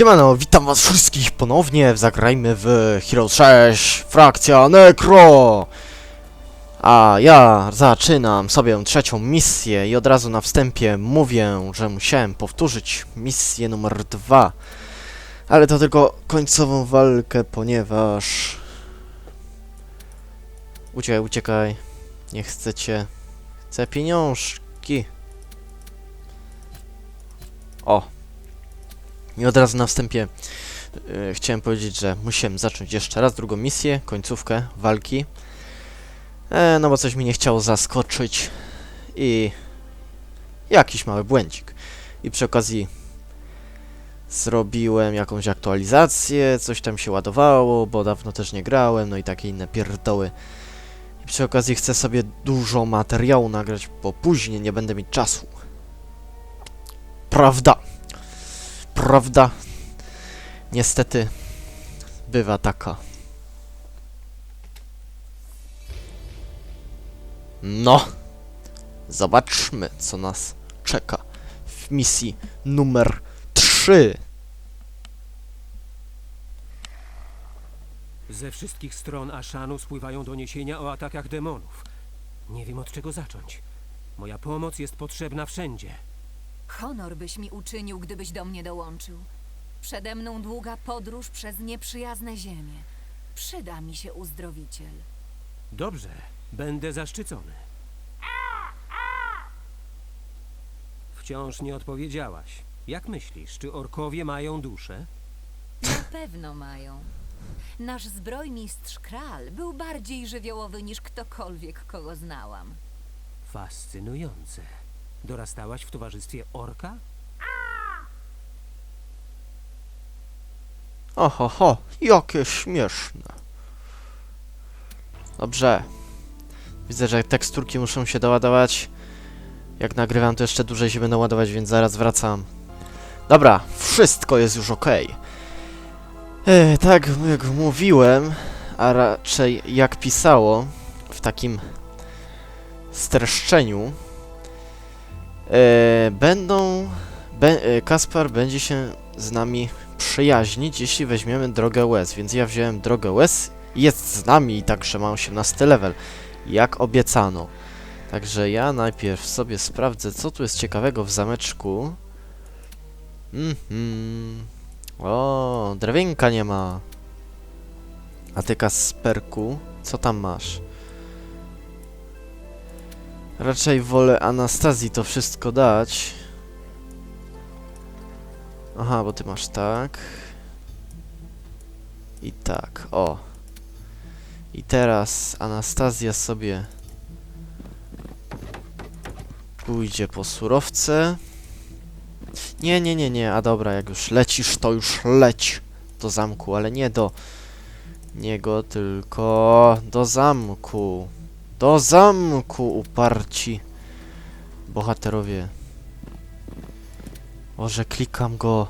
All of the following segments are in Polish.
Siemano, witam was wszystkich ponownie, zagrajmy w Hero 6, frakcja Necro! A ja zaczynam sobie trzecią misję i od razu na wstępie mówię, że musiałem powtórzyć misję numer dwa. Ale to tylko końcową walkę, ponieważ... Uciekaj, uciekaj. Nie chcecie. Chcę pieniążki. O, i od razu na wstępie yy, chciałem powiedzieć, że musiałem zacząć jeszcze raz drugą misję, końcówkę walki. E, no bo coś mi nie chciało zaskoczyć i jakiś mały błędzik. I przy okazji zrobiłem jakąś aktualizację, coś tam się ładowało, bo dawno też nie grałem, no i takie inne pierdoły. I przy okazji chcę sobie dużo materiału nagrać, bo później nie będę mieć czasu. Prawda? Prawda niestety bywa taka. No, zobaczmy, co nas czeka w misji numer 3. Ze wszystkich stron Aszanu spływają doniesienia o atakach demonów. Nie wiem od czego zacząć. Moja pomoc jest potrzebna wszędzie. Honor byś mi uczynił, gdybyś do mnie dołączył. Przede mną długa podróż przez nieprzyjazne ziemie. Przyda mi się uzdrowiciel. Dobrze, będę zaszczycony. Wciąż nie odpowiedziałaś. Jak myślisz, czy orkowie mają duszę? Na pewno mają. Nasz zbrojmistrz Kral był bardziej żywiołowy niż ktokolwiek, kogo znałam. Fascynujące. Dorastałaś w towarzystwie orka? Oho, ho, jakie śmieszne. Dobrze. Widzę, że teksturki muszą się doładować. Jak nagrywam, to jeszcze dłużej się będą ładować, więc zaraz wracam. Dobra, wszystko jest już ok. E, tak jak mówiłem, a raczej jak pisało w takim streszczeniu, e, będą. Be, e, Kaspar będzie się z nami przyjaźnić, jeśli weźmiemy drogę łez, więc ja wziąłem drogę łez, jest z nami i także ma 18 level, jak obiecano. Także ja najpierw sobie sprawdzę, co tu jest ciekawego w zameczku. Mhm. O, drewienka nie ma. A ty Kasperku, co tam masz? Raczej wolę Anastazji to wszystko dać. Aha, bo ty masz tak. I tak, o. I teraz Anastazja sobie pójdzie po surowce. Nie, nie, nie, nie, a dobra, jak już lecisz, to już leć do zamku, ale nie do niego, tylko do zamku. Do zamku uparci bohaterowie. Może klikam go.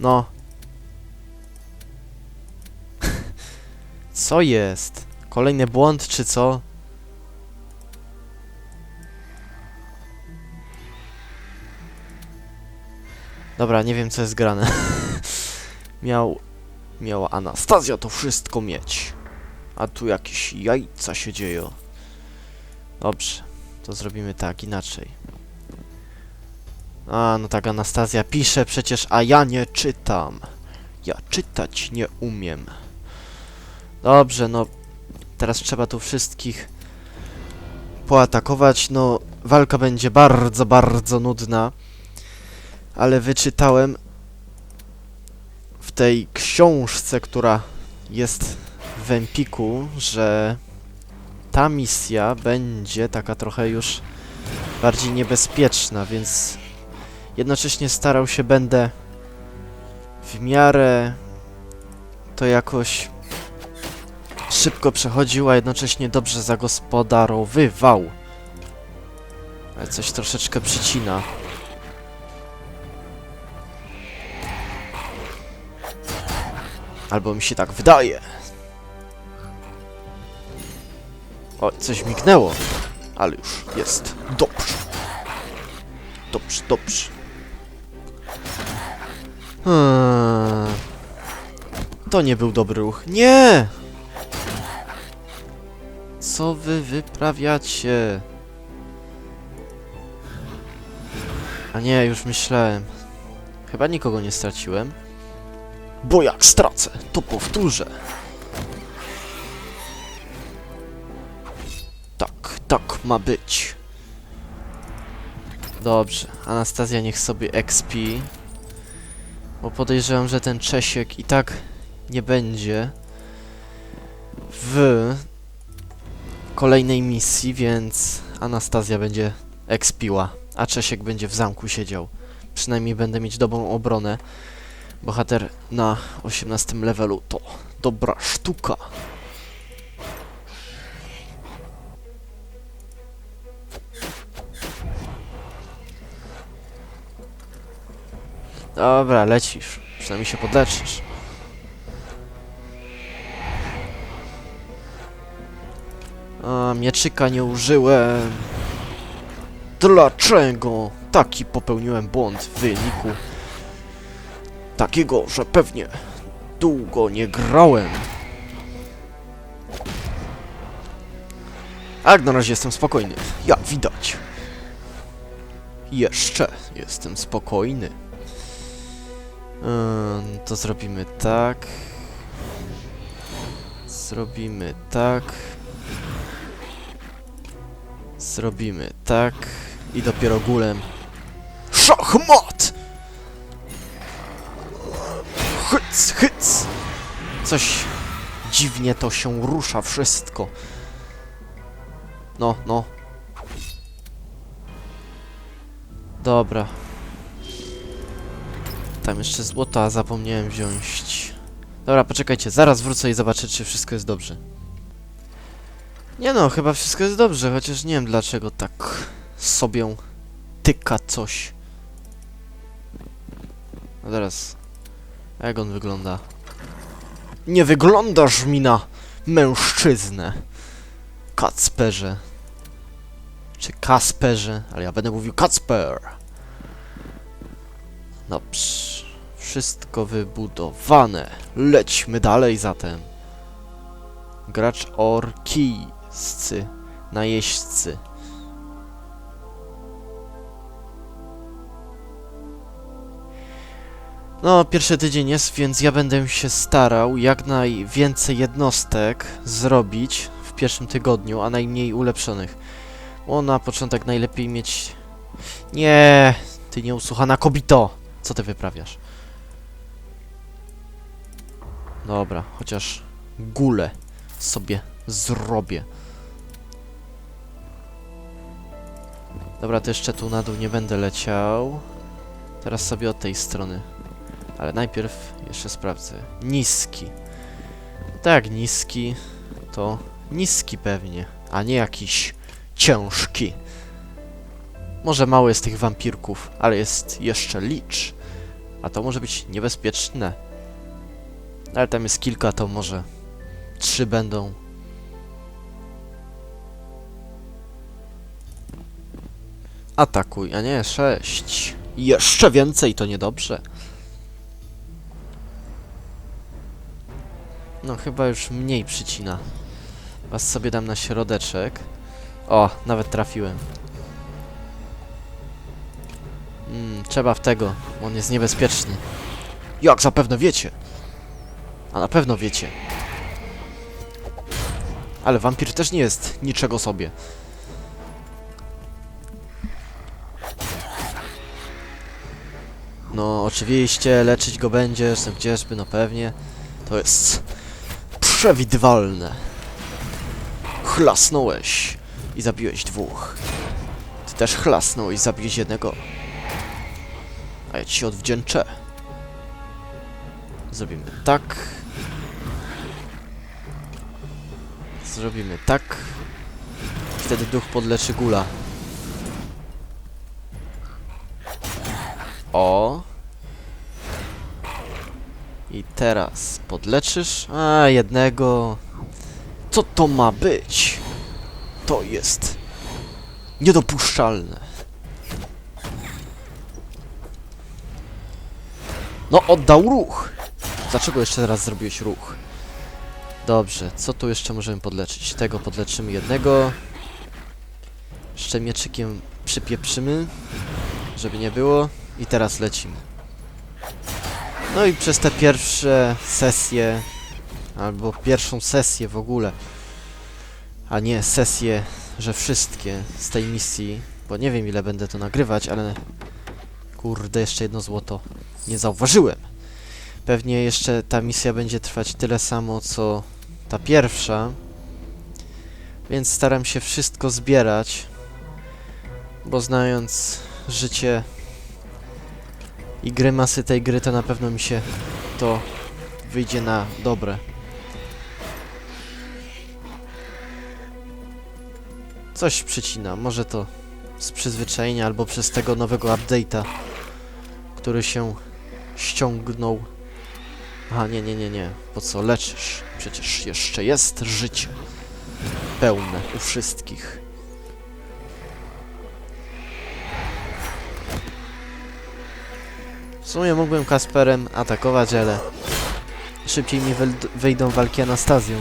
No. co jest? Kolejny błąd, czy co? Dobra, nie wiem co jest grane. Miał... Miała Anastazja to wszystko mieć. A tu jakieś jajca się dzieją. Dobrze, to zrobimy tak, inaczej. A, no tak, Anastazja pisze przecież, a ja nie czytam. Ja czytać nie umiem. Dobrze, no. Teraz trzeba tu wszystkich poatakować. No, walka będzie bardzo, bardzo nudna. Ale wyczytałem w tej książce, która jest w Empiku, że ta misja będzie taka trochę już bardziej niebezpieczna, więc jednocześnie starał się będę w miarę to jakoś szybko przechodził, a jednocześnie dobrze zagospodarowywał. Ale coś troszeczkę przycina. Albo mi się tak wydaje. O, coś mignęło. Ale już jest dobrze. Dobrze, dobrze. Hmm. To nie był dobry ruch. Nie! Co wy wyprawiacie? A nie, już myślałem. Chyba nikogo nie straciłem. Bo jak stracę, to powtórzę. Ma być. Dobrze, Anastazja niech sobie expi. Bo podejrzewam, że ten Czesiek i tak nie będzie w kolejnej misji, więc Anastazja będzie expiła, a Czesiek będzie w zamku siedział. Przynajmniej będę mieć dobrą obronę. Bohater na 18 levelu to dobra sztuka. Dobra, lecisz. Przynajmniej się podleczysz. A, mieczyka nie użyłem. Dlaczego taki popełniłem błąd w wyniku takiego, że pewnie długo nie grałem? A jak na razie jestem spokojny, jak widać. Jeszcze jestem spokojny. To zrobimy tak. Zrobimy tak. Zrobimy tak. I dopiero gulem. Szachmat! Hyc, hyc! Coś dziwnie to się rusza wszystko. No, no. Dobra. Tam jeszcze złota zapomniałem wziąć. Dobra, poczekajcie, zaraz wrócę i zobaczę, czy wszystko jest dobrze. Nie no, chyba wszystko jest dobrze, chociaż nie wiem dlaczego tak sobie tyka coś. A teraz, jak on wygląda? Nie wyglądasz mi na mężczyznę. Kacperze. Czy Kasperze, ale ja będę mówił Kacper. Dobrze. Wszystko wybudowane. Lećmy dalej zatem. Gracz orkijscy. Najeźdźcy. No, pierwszy tydzień jest, więc ja będę się starał jak najwięcej jednostek zrobić w pierwszym tygodniu, a najmniej ulepszonych. Bo na początek najlepiej mieć... Nie, ty nieusłuchana kobito! Co ty wyprawiasz? Dobra, chociaż gulę sobie zrobię. Dobra, to jeszcze tu na dół nie będę leciał. Teraz sobie od tej strony. Ale najpierw jeszcze sprawdzę. Niski. Tak, niski. To niski pewnie, a nie jakiś ciężki. Może mały z tych wampirków, ale jest jeszcze licz. A to może być niebezpieczne. Ale tam jest kilka, to może trzy będą. Atakuj, a nie sześć. Jeszcze więcej to niedobrze. No chyba już mniej przycina. Was sobie dam na środeczek. O, nawet trafiłem. Mm, trzeba w tego, on jest niebezpieczny. Jak zapewne wiecie. A na pewno wiecie. Ale wampir też nie jest niczego sobie. No, oczywiście, leczyć go będziesz, no gdzieżby, no pewnie. To jest przewidywalne. Chlasnąłeś i zabiłeś dwóch. Ty też chlasnąłeś i zabiłeś jednego. A ja ci się odwdzięczę. Zrobimy tak. Zrobimy tak. Wtedy duch podleczy gula. O. I teraz podleczysz? A, jednego. Co to ma być? To jest niedopuszczalne. No, oddał ruch! Dlaczego jeszcze raz zrobiłeś ruch? Dobrze, co tu jeszcze możemy podleczyć? Tego podleczymy jednego. Jeszcze mieczykiem przypieprzymy, żeby nie było. I teraz lecimy. No i przez te pierwsze sesje, albo pierwszą sesję w ogóle, a nie sesję, że wszystkie z tej misji, bo nie wiem ile będę to nagrywać, ale kurde, jeszcze jedno złoto nie zauważyłem. Pewnie jeszcze ta misja będzie trwać tyle samo, co ta pierwsza, więc staram się wszystko zbierać, bo znając życie i grymasy tej gry, to na pewno mi się to wyjdzie na dobre. Coś przycina, może to z przyzwyczajenia albo przez tego nowego update'a, który się ściągnął. Aha, nie, nie, nie, nie. Po co leczysz? Przecież jeszcze jest życie. Pełne u wszystkich. W sumie mógłbym Kasperem atakować, ale szybciej mi wyjdą walki Anastazją.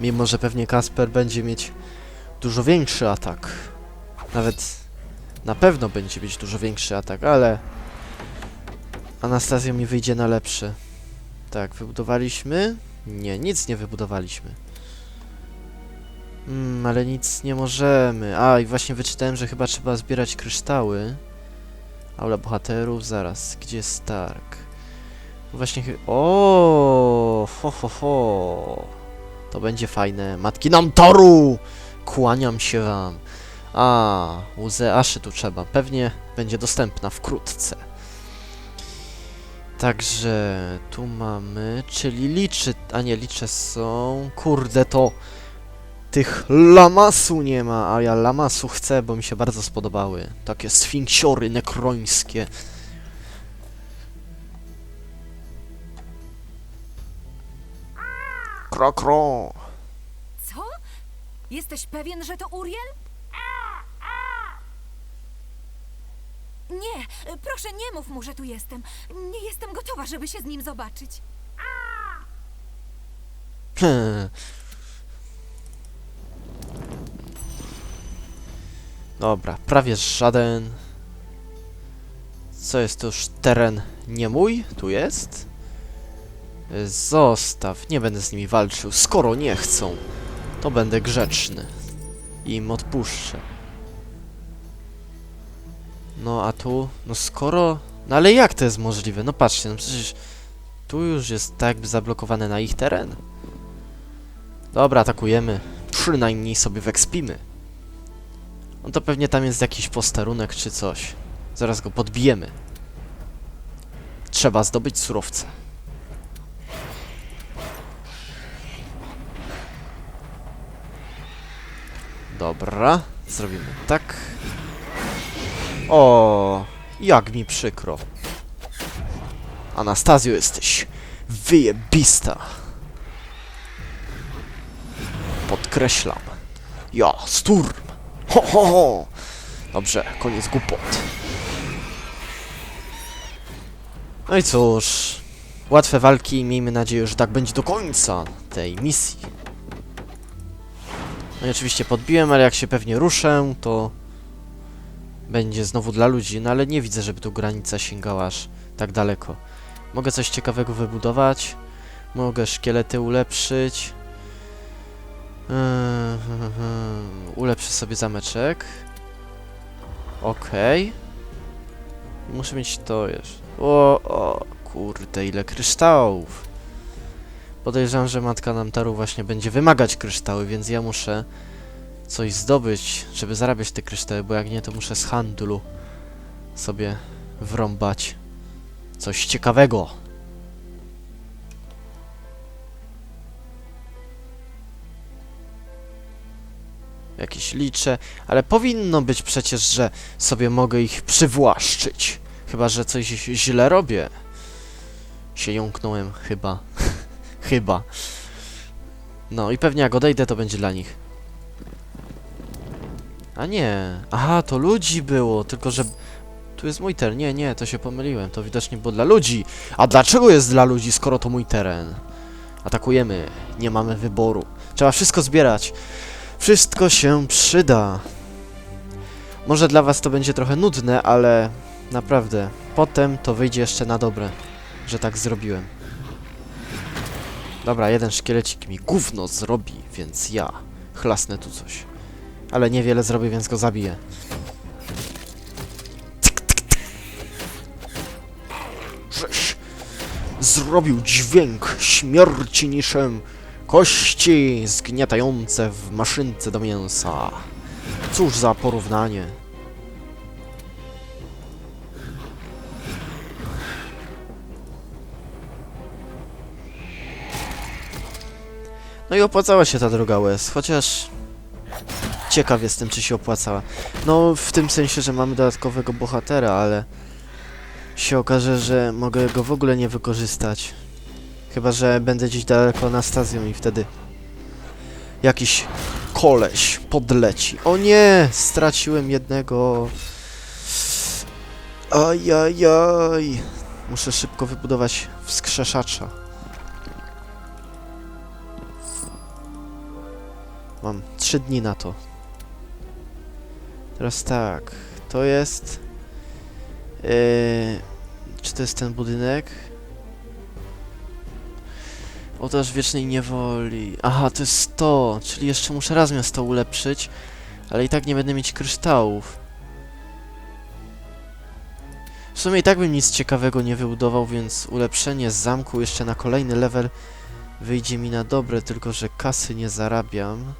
Mimo, że pewnie Kasper będzie mieć dużo większy atak. Nawet na pewno będzie mieć dużo większy atak, ale Anastazja mi wyjdzie na lepsze. Tak, wybudowaliśmy? Nie, nic nie wybudowaliśmy. Mm, ale nic nie możemy. A, i właśnie wyczytałem, że chyba trzeba zbierać kryształy. Aula bohaterów, zaraz. Gdzie Stark? Właśnie O, ho, ho, ho. To będzie fajne. Matki nam toru! Kłaniam się wam. A, łzę aszy tu trzeba. Pewnie będzie dostępna wkrótce. Także tu mamy, czyli liczy, a nie licze są, kurde to tych lamasu nie ma, a ja lamasu chcę, bo mi się bardzo spodobały. Takie sfinksiory nekrońskie. Kro, kro. Co? Jesteś pewien, że to Uriel? Nie, proszę nie mów mu, że tu jestem. Nie jestem gotowa, żeby się z nim zobaczyć. Hmm. Dobra, prawie żaden. Co jest to już teren nie mój? Tu jest? Zostaw, nie będę z nimi walczył. Skoro nie chcą, to będę grzeczny. Im odpuszczę. No a tu, no skoro... No ale jak to jest możliwe? No patrzcie, no przecież tu już jest tak jakby zablokowane na ich teren. Dobra, atakujemy. Przynajmniej sobie wekspimy. No to pewnie tam jest jakiś posterunek czy coś. Zaraz go podbijemy. Trzeba zdobyć surowce. Dobra, zrobimy tak. O, jak mi przykro. Anastazjo jesteś wyjebista. Podkreślam. Ja, Sturm! Ho, ho, ho! Dobrze, koniec głupot. No i cóż, łatwe walki i miejmy nadzieję, że tak będzie do końca tej misji. No i oczywiście podbiłem, ale jak się pewnie ruszę, to będzie znowu dla ludzi, no ale nie widzę, żeby tu granica sięgała aż tak daleko. Mogę coś ciekawego wybudować, mogę szkielety ulepszyć, Eee, Ulepszę sobie zameczek. Okej. Muszę mieć to jeszcze. O, o, kurde, ile kryształów. Podejrzewam, że matka Namtaru właśnie będzie wymagać kryształy, więc ja muszę coś zdobyć, żeby zarabiać te kryształy, bo jak nie, to muszę z handlu sobie wrąbać coś ciekawego. jakieś licze, ale powinno być przecież, że sobie mogę ich przywłaszczyć. Chyba, że coś źle robię. Się jąknąłem, chyba. chyba. No i pewnie jak odejdę, to będzie dla nich. A nie. Aha, to ludzi było, tylko że... Tu jest mój teren. Nie, nie, to się pomyliłem. To widocznie było dla ludzi. A dlaczego jest dla ludzi, skoro to mój teren? Atakujemy. Nie mamy wyboru. Trzeba wszystko zbierać. Wszystko się przyda. Może dla was to będzie trochę nudne, ale naprawdę, potem to wyjdzie jeszcze na dobre, że tak zrobiłem. Dobra, jeden szkielecik mi gówno zrobi, więc ja chlasnę tu coś. Ale niewiele zrobię, więc go zabiję. Żeś zrobił dźwięk śmierci niczym kości zgniatające w maszynce do mięsa. Cóż za porównanie. No i opłacała się ta droga łez, chociaż ciekaw jestem, czy się opłacała. No, w tym sensie, że mamy dodatkowego bohatera, ale się okaże, że mogę go w ogóle nie wykorzystać. Chyba, że będę gdzieś daleko Anastazją i wtedy jakiś koleś podleci. O nie! Straciłem jednego. Ajajaj. Muszę szybko wybudować wskrzeszacza. Mam trzy dni na to. Teraz tak. To jest... Yy, czy to jest ten budynek? Ołtarz wiecznej niewoli. Aha, to jest to, czyli jeszcze muszę raz miasto ulepszyć, ale i tak nie będę mieć kryształów. W sumie i tak bym nic ciekawego nie wybudował, więc ulepszenie zamku jeszcze na kolejny level wyjdzie mi na dobre, tylko że kasy nie zarabiam.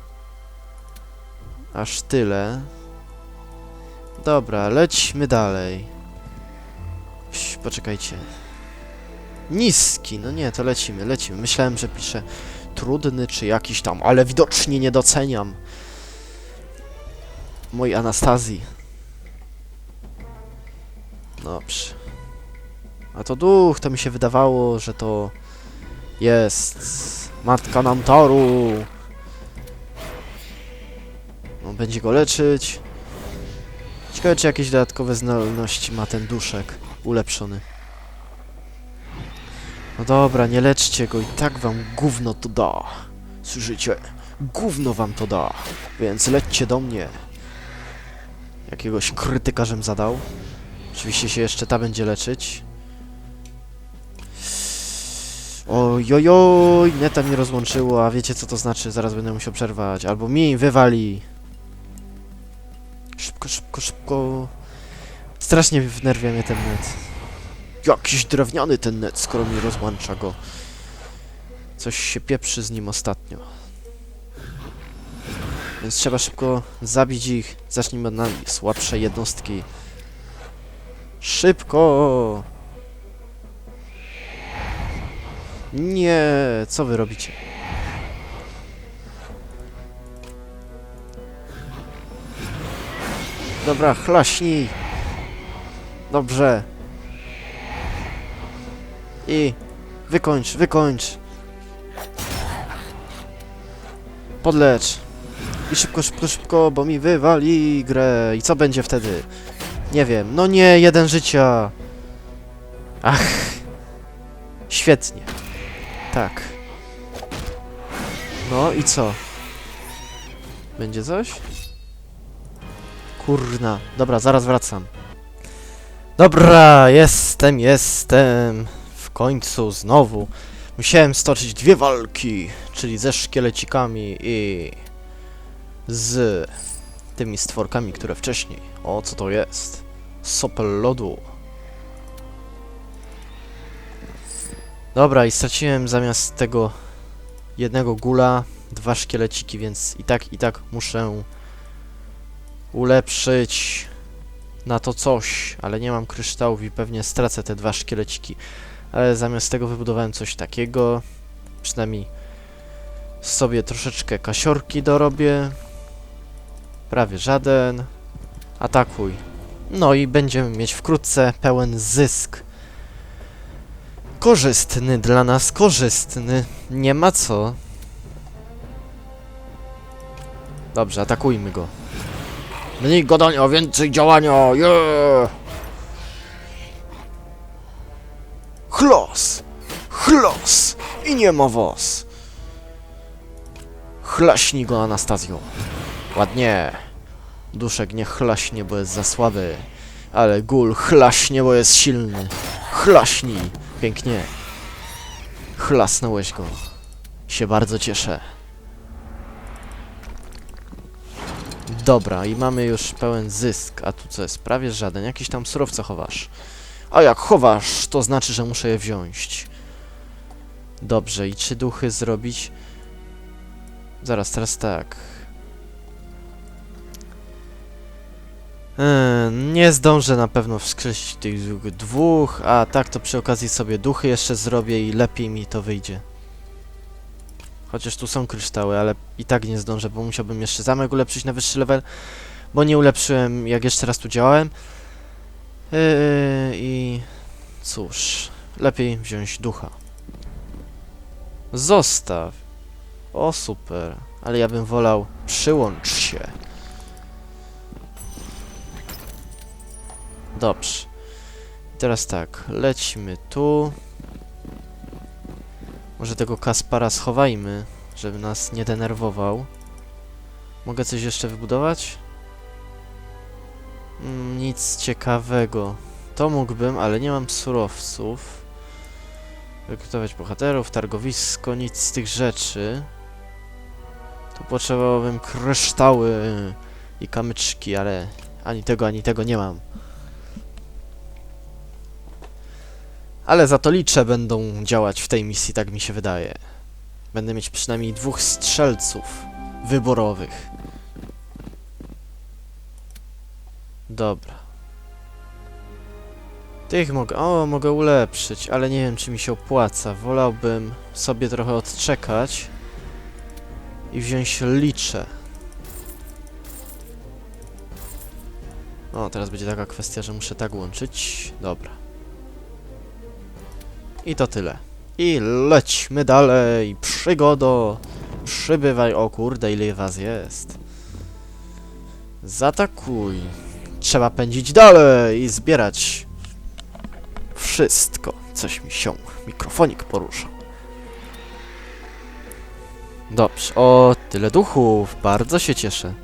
Aż tyle. Dobra, lećmy dalej. Pś, poczekajcie. Niski, no nie, to lecimy, lecimy. Myślałem, że piszę trudny czy jakiś tam, ale widocznie nie doceniam mojej Anastazji. Dobrze. A to duch, to mi się wydawało, że to jest matka Namtaru. No, będzie go leczyć. Ciekawe, czy jakieś dodatkowe zdolności ma ten duszek ulepszony. No dobra, nie leczcie go i tak wam gówno to da. Słyszycie? Gówno wam to da. Więc lećcie do mnie. Jakiegoś krytyka żem zadał. Oczywiście się jeszcze ta będzie leczyć. Ojojoj, neta mi rozłączyło, a wiecie co to znaczy? Zaraz będę musiał przerwać. Albo mi wywali. Szybko, szybko, szybko. Strasznie wnerwia mnie ten net. Jakiś drewniany ten net, skoro mi rozłącza go. Coś się pieprzy z nim ostatnio. Więc trzeba szybko zabić ich. Zacznijmy od najsłabszej jednostki. Szybko! Nie, co wy robicie? Dobra, chlaśnij! Dobrze. I wykończ, wykończ. Podlecz. I szybko, szybko, szybko, bo mi wywali grę. I co będzie wtedy? Nie wiem. No nie, jeden życia. Ach. Świetnie. Tak. No i co? Będzie coś? Kurna. Dobra, zaraz wracam. Dobra, jestem, jestem. W końcu znowu. Musiałem stoczyć dwie walki, czyli ze szkielecikami i z tymi stworkami, które wcześniej. O, co to jest? Sopel lodu. Dobra, i straciłem zamiast tego jednego gula dwa szkieleciki, więc i tak, i tak muszę ulepszyć na to coś, ale nie mam kryształów i pewnie stracę te dwa szkieleciki. Ale zamiast tego wybudowałem coś takiego, przynajmniej sobie troszeczkę kasiorki dorobię. Prawie żaden. Atakuj. No i będziemy mieć wkrótce pełen zysk. Korzystny dla nas, korzystny. Nie ma co. Dobrze, atakujmy go. Mniej gadania, więcej działania. Yeah! Chlos! Chlos! I nie ma was! Chlaśnij go, Anastazjo. Ładnie. Duszek nie chlaśnie, bo jest za słaby. Ale gul chlaśnie, bo jest silny. chlaśni Pięknie. Chlasnąłeś go. Się bardzo cieszę. Dobra, i mamy już pełen zysk. A tu co jest? Prawie żaden. Jakiś tam surowce chowasz. A jak chowasz, to znaczy, że muszę je wziąć. Dobrze, i czy duchy zrobić? Zaraz, teraz tak. Eee, nie zdążę na pewno wskrzesić tych dwóch, a tak to przy okazji sobie duchy jeszcze zrobię i lepiej mi to wyjdzie. Chociaż tu są kryształy, ale i tak nie zdążę, bo musiałbym jeszcze zamek ulepszyć na wyższy level, bo nie ulepszyłem jak jeszcze raz tu działałem. Eee, I cóż, lepiej wziąć ducha. Zostaw. O super, ale ja bym wolał przyłącz się. Dobrze. Teraz tak, lecimy tu. Może tego Kaspara schowajmy, żeby nas nie denerwował. Mogę coś jeszcze wybudować? Mm, nic ciekawego. To mógłbym, ale nie mam surowców. Rekrutować bohaterów, targowisko, nic z tych rzeczy. Tu potrzebowałbym kryształy i kamyczki, ale ani tego, ani tego nie mam. Ale za to liczę będą działać w tej misji, tak mi się wydaje. Będę mieć przynajmniej dwóch strzelców wyborowych. Dobra. Tych mogę... O, mogę ulepszyć, ale nie wiem, czy mi się opłaca. Wolałbym sobie trochę odczekać i wziąć liczę. O, teraz będzie taka kwestia, że muszę tak łączyć. Dobra. I to tyle. I lećmy dalej. Przygodo. Przybywaj. O kurde, ile was jest. Zatakuj. Trzeba pędzić dalej i zbierać wszystko. Coś mi się mikrofonik porusza. Dobrze. O, tyle duchów. Bardzo się cieszę.